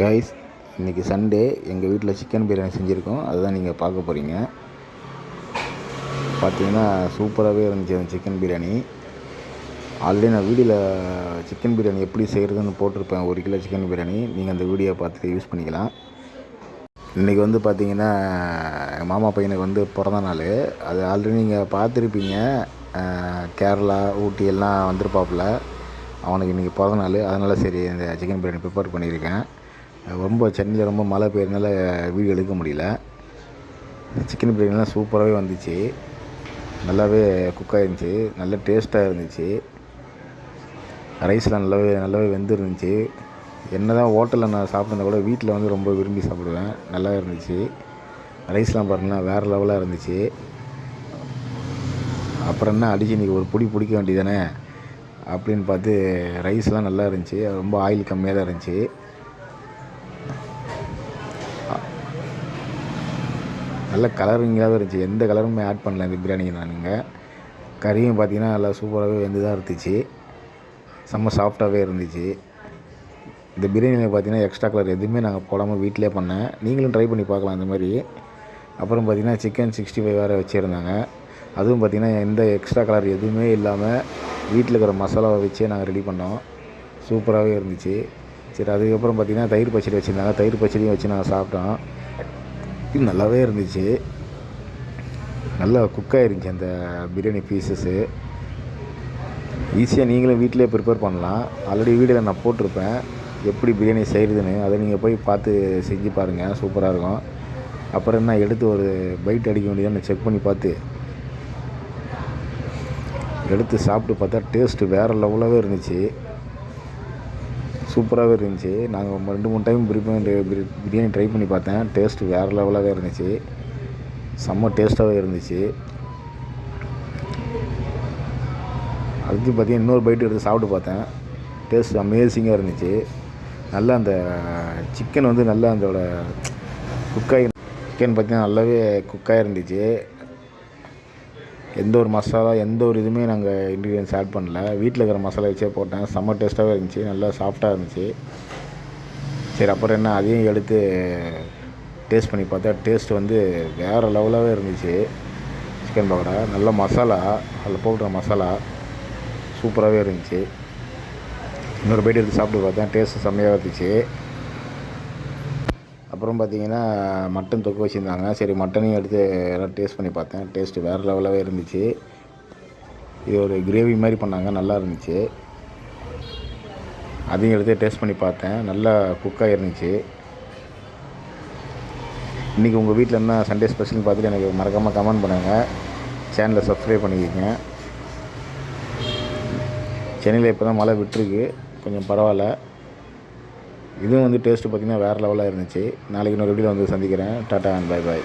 Guys இன்றைக்கி Sunday எங்கள் வீட்டில் சிக்கன் பிரியாணி செஞ்சுருக்கோம். அதுதான் நீங்கள் பார்க்க போகிறீங்க பார்த்தீங்கன்னா சூப்பராகவே இருந்துச்சு அந்த சிக்கன் பிரியாணி ஆல்ரெடி நான் வீடியோவில் சிக்கன் பிரியாணி எப்படி செய்கிறதுன்னு போட்டிருப்பேன். ஒரு கிலோ சிக்கன் பிரியாணி நீங்கள் அந்த வீடியோ பார்த்து யூஸ் பண்ணிக்கலாம். இன்றைக்கி வந்து பார்த்தீங்கன்னா எங்கள் மாமா பையனுக்கு வந்து பிறந்த நாள். அது ஆல்ரெடி நீங்கள் பார்த்துருப்பீங்க. கேரளா ஊட்டி எல்லாம் வந்திருப்பாப்புல. அவனுக்கு இன்றைக்கி பிறந்த நாள். அதனால் சரி இந்த சிக்கன் பிரியாணி ப்ரிப்பேர் பண்ணியிருக்கேன். ரொம்ப சென்னையில் ரொம்ப மழை பெய்யறதுனால வீடியோ எடுக்க முடியல. சிக்கன் பிரியாணிலாம் சூப்பராகவே வந்துச்சு. நல்லாவே குக் ஆகிருந்துச்சு நல்ல டேஸ்ட்டாக இருந்துச்சு. ரைஸ்லாம் நல்லாவே நல்லாவே வெந்துருந்துச்சு. என்ன தான் ஹோட்டலில் நான் சாப்பிட்றத கூட வீட்டில் வந்து ரொம்ப விரும்பி சாப்பிடுவேன். நல்லா இருந்துச்சு. ரைஸ்லாம் பாருங்கன்னா வேறு லெவலாக இருந்துச்சு. அப்புறம் என்ன அடிச்சு இன்றைக்கி ஒரு பிடி பிடிக்க வேண்டியதானே அப்படின்னு பார்த்து ரைஸ்லாம் நல்லா இருந்துச்சு. ரொம்ப ஆயில் கம்மியாக தான் இருந்துச்சு. நல்ல கலரிங்காகவே இருந்துச்சு. எந்த கலருமே ஆட் பண்ணல இந்த பிரியாணிக்கு நானுங்க கறியும் பார்த்தீங்கன்னா நல்லா சூப்பராகவே வெந்து தான் இருந்துச்சு. செம்ம சாஃப்டாகவே இருந்துச்சு. இந்த பிரியாணியில் பார்த்தீங்கன்னா எக்ஸ்ட்ரா கலர் எதுவுமே நாங்கள் போடாமல் வீட்டிலே பண்ணேன். நீங்களும் ட்ரை பண்ணி பார்க்கலாம் அந்த மாதிரி. அப்புறம் பார்த்திங்கன்னா சிக்கன் சிக்ஸ்டி ஃபைவ் வேறு வச்சுருந்தாங்க. அதுவும் பார்த்திங்கன்னா எந்த எக்ஸ்ட்ரா கலர் எதுவுமே இல்லாமல் வீட்டில் இருக்கிற மசாலாவை வச்சே நாங்கள் ரெடி பண்ணோம். சூப்பராகவே இருந்துச்சு. சரி அதுக்கப்புறம் பார்த்தீங்கன்னா தயிர் பச்சடி வச்சுருந்தாங்க. தயிர் பச்சடியும் வச்சு நாங்கள் சாப்பிட்டோம். இது நல்லாவே இருந்துச்சு. நல்லா குக் அந்த பிரியாணி பீசஸ்ஸு ஈஸியாக நீங்களும் வீட்டிலே ப்ரிப்பேர் பண்ணலாம். ஆல்ரெடி வீடியோவில் நான் போட்டிருப்பேன். எப்படி பிரியாணி செய்கிறதுன்னு அதை நீங்கள் போய் பார்த்து செஞ்சு பாருங்கள் சூப்பராக இருக்கும். அப்புறம் என்ன எடுத்து ஒரு பைட் அடிக்க வேண்டியதான்னு செக் பண்ணி பார்த்து. எடுத்து சாப்பிட்டு பார்த்தா டேஸ்ட்டு வேறு லெவலாகவே இருந்துச்சு. சூப்பராகவே இருந்துச்சு. நாங்கள் ரெண்டு மூணு டைம் பிரியாணி பிரியாணி ட்ரை பண்ணி பார்த்தேன். டேஸ்ட்டு வேறு லெவலாகவே இருந்துச்சு. செம்ம டேஸ்ட்டாகவே இருந்துச்சு. அடுத்து பார்த்தீங்கன்னா இன்னொரு பைட்டு எடுத்து சாப்பிட்டு பார்த்தேன். டேஸ்ட் அமேசிங்காக இருந்துச்சு. நல்லா அந்த சிக்கன் வந்து நல்லா அதோட குக்காகி சிக்கன் பார்த்தீங்கன்னா நல்லாவே குக்காக இருந்துச்சு எந்த ஒரு மசாலா எந்த ஒரு இதுவுமே நாங்கள் இன்க்ரீடியன்ஸ் ஆட் பண்ணல. வீட்டில் இருக்கிற மசாலா வச்சே போட்டேன். செம்ம டேஸ்ட்டாகவே இருந்துச்சு. நல்லா சாஃப்டாக இருந்துச்சு. சரி அப்புறம் என்ன? அதையும் எடுத்து டேஸ்ட் பண்ணி பார்த்தா டேஸ்ட் வந்து வேறு லெவலாகவே இருந்துச்சு. சிக்கன் பக்கோடா. நல்ல மசாலா. அதில் போடுற மசாலா சூப்பராகவே இருந்துச்சு. இன்னொரு பைட் எடுத்து சாப்பிட்டு பார்த்தேன். டேஸ்ட்டு செம்மையாக இருந்துச்சு. அப்புறம் பார்த்தீங்கன்னா மட்டன் தொக்கு வச்சுருந்தாங்க. சரி மட்டனையும் எடுத்து எல்லாம் டேஸ்ட் பண்ணி பார்த்தேன். டேஸ்ட்டு வேறு லெவலாகவே இருந்துச்சு. இது ஒரு கிரேவி மாதிரி பண்ணாங்க. நல்லா இருந்துச்சு. அதையும் எடுத்து டேஸ்ட் பண்ணி பார்த்தேன். நல்லா குக்காக இருந்துச்சு. இன்றைக்கி உங்கள் வீட்டில் என்ன சண்டே ஸ்பெஷல்னு பார்த்துட்டு எனக்கு மறக்காமல் கமெண்ட் பண்ணுங்கள் சேனலை சப்ஸ்கிரைப் பண்ணிக்கோங்க. சென்னையில் இப்போ தான் மழை விட்டுருக்கு. கொஞ்சம் பரவாயில்ல. இதுவும் வந்து டேஸ்ட்டு பார்த்திங்கன்னா வேறு லெவலாக இருந்துச்சு. நாளைக்கு இன்னொரு வீடியோ வந்து சந்திக்கிறேன். Tata and bye bye